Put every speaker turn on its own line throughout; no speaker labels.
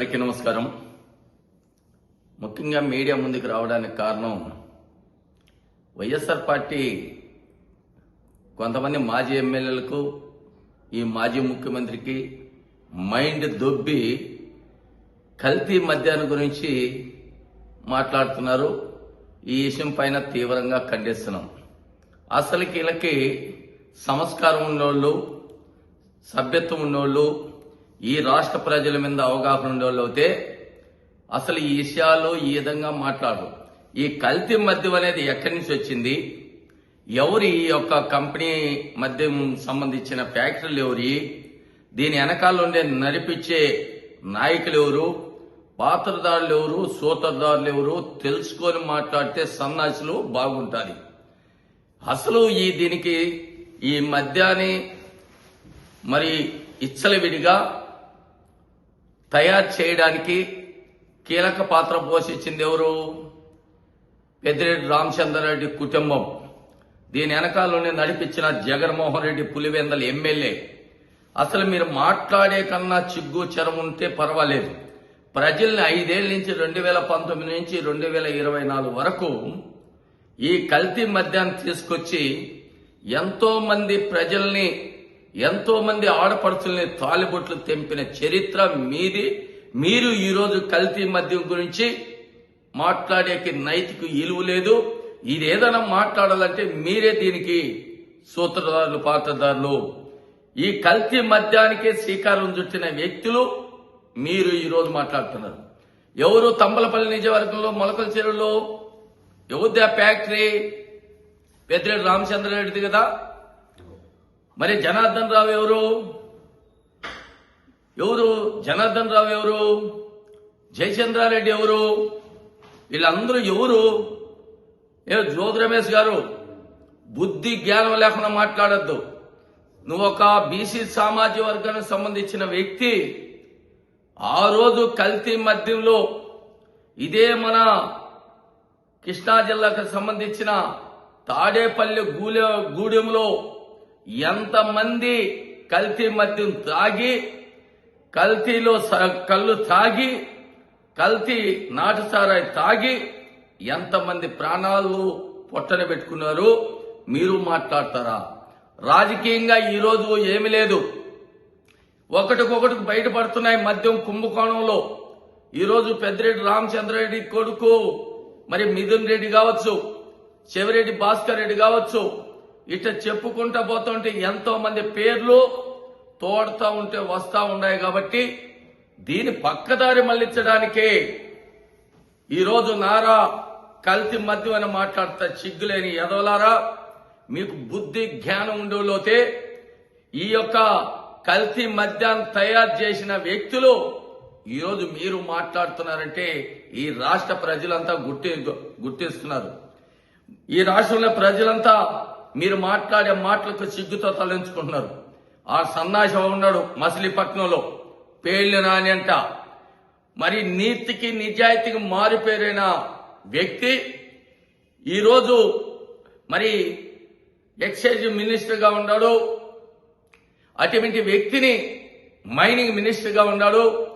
అందరికీ నమస్కారం. ముఖ్యంగా మీడియా ముందుకు రావడానికి కారణం వైఎస్ఆర్ పార్టీ కొంతమంది మాజీ ఎమ్మెల్యేలకు ఈ మాజీ ముఖ్యమంత్రికి మైండ్ దొబ్బి కల్తీ మద్యాన్ని గురించి మాట్లాడుతున్నారు. ఈ విషయం పైన తీవ్రంగా ఖండిస్తున్నాం. అసలు వీళ్ళకి సంస్కారం ఉన్నోళ్ళు సభ్యత్వం ఉన్నోళ్ళు ఈ రాష్ట్ర ప్రజల మీద అవగాహన ఉండేవాళ్ళు అయితే అసలు ఈ విషయాలు ఈ విధంగా మాట్లాడరు. ఈ కల్తీ మద్యం అనేది ఎక్కడి నుంచి వచ్చింది? ఎవరు ఈ యొక్క కంపెనీ మద్యం సంబంధించిన ఫ్యాక్టరీలు ఎవరి? దీని వెనకాల ఉండే నడిపించే నాయకులు ఎవరు? పాత్రదారులు ఎవరు? సూత్రధారులు ఎవరు? తెలుసుకొని మాట్లాడితే సన్నాసులు బాగుంటుంది అసలు ఈ దీనికి ఈ మద్యాన్ని మరి ఇచ్చలవిడిగా తయారు చేయడానికి కీలక పాత్ర పోషించింది ఎవరు? పెద్దిరెడ్డి రామచంద్రారెడ్డి కుటుంబం. దీని వెనకాలనే నడిపించిన జగన్మోహన్ రెడ్డి పులివెందల ఎమ్మెల్యే. అసలు మీరు మాట్లాడే కన్నా చిగ్గు చరం ఉంటే పర్వాలేదు. ప్రజల్ని ఐదేళ్ళ నుంచి రెండు వేల పంతొమ్మిది నుంచి రెండు వేల ఇరవై నాలుగు వరకు ఈ కల్తీ మద్యాన్ని తీసుకొచ్చి ఎంతోమంది ప్రజల్ని ఎంతో మంది ఆడపడుచుల్ని తాలిబొట్లు తెంపిన చరిత్ర మీది. మీరు ఈరోజు కల్తీ మద్యం గురించి మాట్లాడేకి నైతిక ఇలువ లేదు. ఇది ఏదైనా మాట్లాడాలంటే మీరే దీనికి సూత్రధారులు పాత్రధారులు. ఈ కల్తీ మద్యానికే శ్రీకారం చుట్టిన వ్యక్తులు మీరు ఈరోజు మాట్లాడుతున్నారు. ఎవరు తంబలపల్లి నిజవర్గంలో మొలకల చెరువులో ఎవరిది ఫ్యాక్టరీ పెద్దిరెడ్డి రామచంద్రారెడ్డిది కదా? మరి జనార్దన్ రావు ఎవరు? ఎవరు? జనార్దన్ రావు ఎవరు? జయచంద్రారెడ్డి ఎవరు? వీళ్ళందరూ ఎవరు? ఏ జ్యోతి రమేష్ గారు బుద్ధి జ్ఞానం లేకుండా మాట్లాడద్దు. నువ్వు ఒక బీసీ సామాజిక వర్గానికి సంబంధించిన వ్యక్తి. ఆ రోజు కల్తీ మద్యంలో ఇదే మన కృష్ణా జిల్లాకు సంబంధించిన తాడేపల్లి గూలె గూడెంలో ఎంతమంది కల్తీ మద్యం తాగి కల్తీలో స- కళ్ళు తాగి కల్తీ నాటు సారాయి తాగి ఎంతమంది ప్రాణాలు పొట్టన పెట్టుకున్నారు మీరు మాట్లాడతారా? రాజకీయంగా ఈరోజు ఏమి లేదు. ఒకటికొకటి బయటపడుతున్నాయి మద్యం కుంభకోణంలో. ఈరోజు పెద్దిరెడ్డి రామచంద్రారెడ్డి కొడుకు మరి మిథున్ రెడ్డి కావచ్చు చెవిరెడ్డి భాస్కర్ రెడ్డి కావచ్చు ఇట్లా చెప్పుకుంటా పోతుంటే ఎంతో మంది పేర్లు తోడుతూ ఉంటే వస్తా ఉన్నాయి కాబట్టి దీని పక్కదారి మళ్ళించడానికే ఈరోజు నారా కల్తీ మద్యం అని మాట్లాడుతా చిగ్గులేని ఎదవలారా మీకు బుద్ధి జ్ఞానం ఉండేలోతే ఈ యొక్క కల్తీ మద్యాన్ని తయారు చేసిన వ్యక్తులు ఈరోజు మీరు మాట్లాడుతున్నారంటే ఈ రాష్ట్ర ప్రజలంతా గుర్తి గుర్తిస్తున్నారు. ఈ రాష్ట్రంలో ప్రజలంతా మీరు మాట్లాడే మాటలకు సిగ్గుతో తలంచుకుంటున్నారు. ఆ సన్నాసి ఉన్నాడు మసిలీపట్నంలో పేర్లు నాని అంట. మరి నీతికి నిజాయితీకి మారిపోయిన వ్యక్తి ఈరోజు మరి ఎక్సైజ్ మినిస్టర్గా ఉన్నాడు. అటువంటి వ్యక్తిని మైనింగ్ మినిస్టర్గా ఉన్నాడు.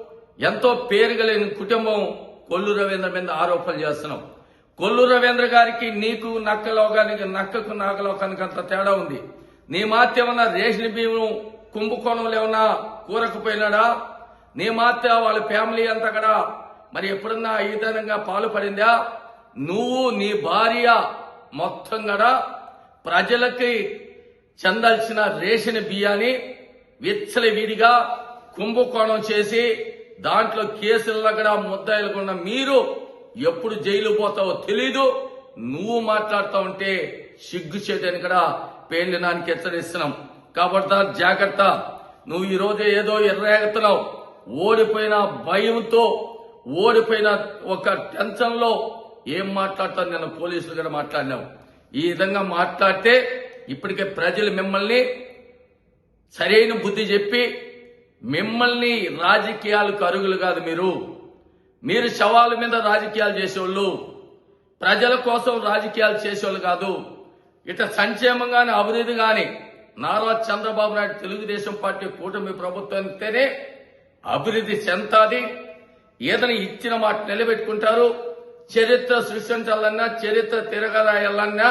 ఎంతో పేరు కుటుంబం కొల్లు రవీంద్ర మీద ఆరోపణలు చేస్తున్నాం. కొల్లు రవీంద్ర గారికి నీకు నక్కలోకానికి నక్కకు నాగలోకానికి అంత తేడా ఉంది. నీ మాత్య ఏమన్నా రేషన్ బియ్యం కుంభకోణంలో ఏమన్నా కూరకపోయినాడా? నీ మాత్య వాళ్ళ ఫ్యామిలీ అంతా కూడా మరి ఎప్పుడన్నా ఈ విధంగా పాల్పడిందా నువ్వు నీ భార్య మొత్తం కూడా ప్రజలకి చెందాల్సిన రేషన్ బియ్యాన్ని విచ్చల విడిగా కుంభకోణం చేసి దాంట్లో కేసుల్లో కూడా ముద్దాయిలు మీరు ఎప్పుడు జైలు పోతావో తెలీదు. నువ్వు మాట్లాడుతా ఉంటే సిగ్గు చేయడానికి కూడా పేలినానికి హెచ్చరిస్తున్నాం. కాబట్టి జాగ్రత్త. నువ్వు ఈరోజు ఏదో ఎర్రేగుతున్నావు ఓడిపోయిన భయంతో ఓడిపోయిన ఒక టెన్షన్లో ఏం మాట్లాడతాను నేను పోలీసులు కూడా మాట్లాడినావు. ఈ విధంగా మాట్లాడితే ఇప్పటికే ప్రజలు మిమ్మల్ని సరైన బుద్ధి చెప్పి మిమ్మల్ని రాజకీయాలకు అరుగులు కాదు మీరు. మీరు శవాల మీద రాజకీయాలు చేసేవాళ్ళు ప్రజల కోసం రాజకీయాలు చేసేవాళ్ళు కాదు. ఇట సంక్షేమం గాని అభివృద్ధి గాని నారా చంద్రబాబు నాయుడు తెలుగుదేశం పార్టీ కూటమి ప్రభుత్వంతోనే అభివృద్ధి చెందాది ఏదైనా ఇచ్చిన మాట నిలబెట్టుకుంటారు. చరిత్ర సృష్టించాలన్నా చరిత్ర తిరగరాయాలన్నా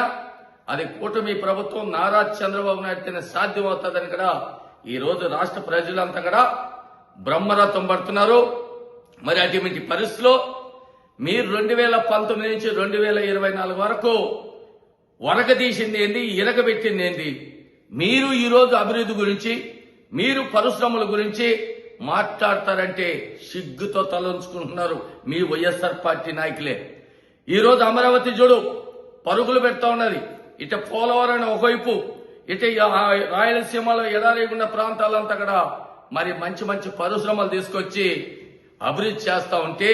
అది కూటమి ప్రభుత్వం నారా చంద్రబాబు నాయుడుతోనే సాధ్యమవుతుందని కూడా ఈ రోజు రాష్ట్ర ప్రజలంతా కూడా బ్రహ్మరథం పడుతున్నారు. మరి అటువంటి పరిస్థితిలో మీరు రెండు వేల పంతొమ్మిది నుంచి రెండు వేల ఇరవై నాలుగు వరకు వరకదీసింది ఏంది ఇరగబెట్టింది ఏంది? మీరు ఈరోజు అభివృద్ధి గురించి మీరు పరిశ్రమల గురించి మాట్లాడతారంటే సిగ్గుతో తలంచుకుంటున్నారు మీ వైఎస్ఆర్ పార్టీ నాయకులే. ఈరోజు అమరావతి చూడు పరుగులు పెడతా ఉన్నది. ఇట పోలవరం ఒకవైపు ఇట రాయలసీమలో ఎడారి ఉన్న ప్రాంతాలంతా కూడా మరి మంచి మంచి పరిశ్రమలు తీసుకొచ్చి అభివృద్ధి చేస్తా ఉంటే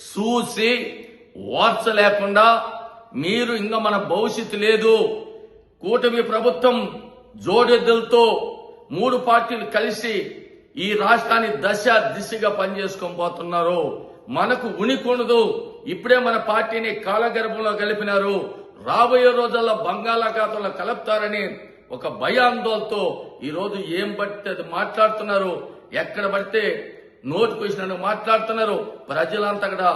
చూసి వార్చ లేకుండా మీరు ఇంకా మన భవిష్యత్తు లేదు. కూటమి ప్రభుత్వం జోడెద్దులతో మూడు పార్టీలు కలిసి ఈ రాష్ట్రాన్ని దశ దిశగా పనిచేసుకొని పోతున్నారు. మనకు ఉనికొండదు ఇప్పుడే మన పార్టీని కాలగర్భంలో కలిపినారు. రాబోయే రోజుల్లో బంగాళాఖాతంలో కలుపుతారని ఒక భయాందోళనతో ఈరోజు ఏం పడితే అది మాట్లాడుతున్నారు. ఎక్కడ పడితే నోటికి వచ్చినట్టు మాట్లాడుతున్నారు. ప్రజలంతా కూడా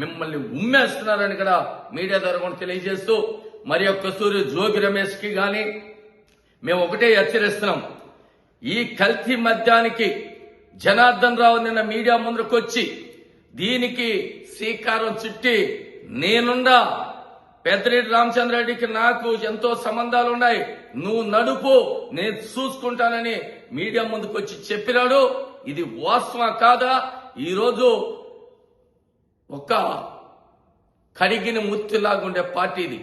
మిమ్మల్ని ఉమ్మేస్తున్నారని కూడా మీడియా ద్వారా కూడా తెలియజేస్తూ మరి యొక్క సూర్య జోగి రమేష్కి గాని మేము ఒకటే హెచ్చరిస్తున్నాం. ఈ కల్తీ మద్యానికి జనార్దన్ రావు నిన్న మీడియా ముందుకొచ్చి దీనికి శ్రీకారం చుట్టి నేనుండా పెద్దరెడ్డి రామచంద్రారెడ్డికి నాకు ఎంతో సంబంధాలు ఉన్నాయి. నువ్వు నడుపు నేను చూసుకుంటానని మీడియా ముందుకు వచ్చి చెప్పినాడు. ఇది వాస్తవం కాదా? ఈరోజు ఒక కడిగిన ముత్తిలాగా ఉండే పార్టీ ఇది.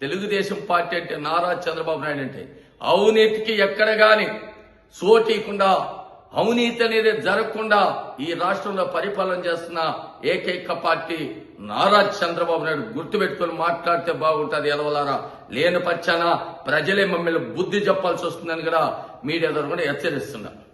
తెలుగుదేశం పార్టీ అంటే నారా చంద్రబాబు నాయుడు అంటే. అవినీతికి ఎక్కడ గాని సోటీకుండా అవినీతి అనేది జరగకుండా ఈ రాష్ట్రంలో పరిపాలన చేస్తున్న ఏకైక పార్టీ నారా చంద్రబాబు నాయుడు. గుర్తుపెట్టుకుని మాట్లాడితే బాగుంటుంది ఎలవలారా లేని పచ్చాన ప్రజలే మమ్మల్ని బుద్ధి చెప్పాల్సి వస్తుందని కూడా మీడియా ద్వారా కూడా హెచ్చరిస్తున్నారు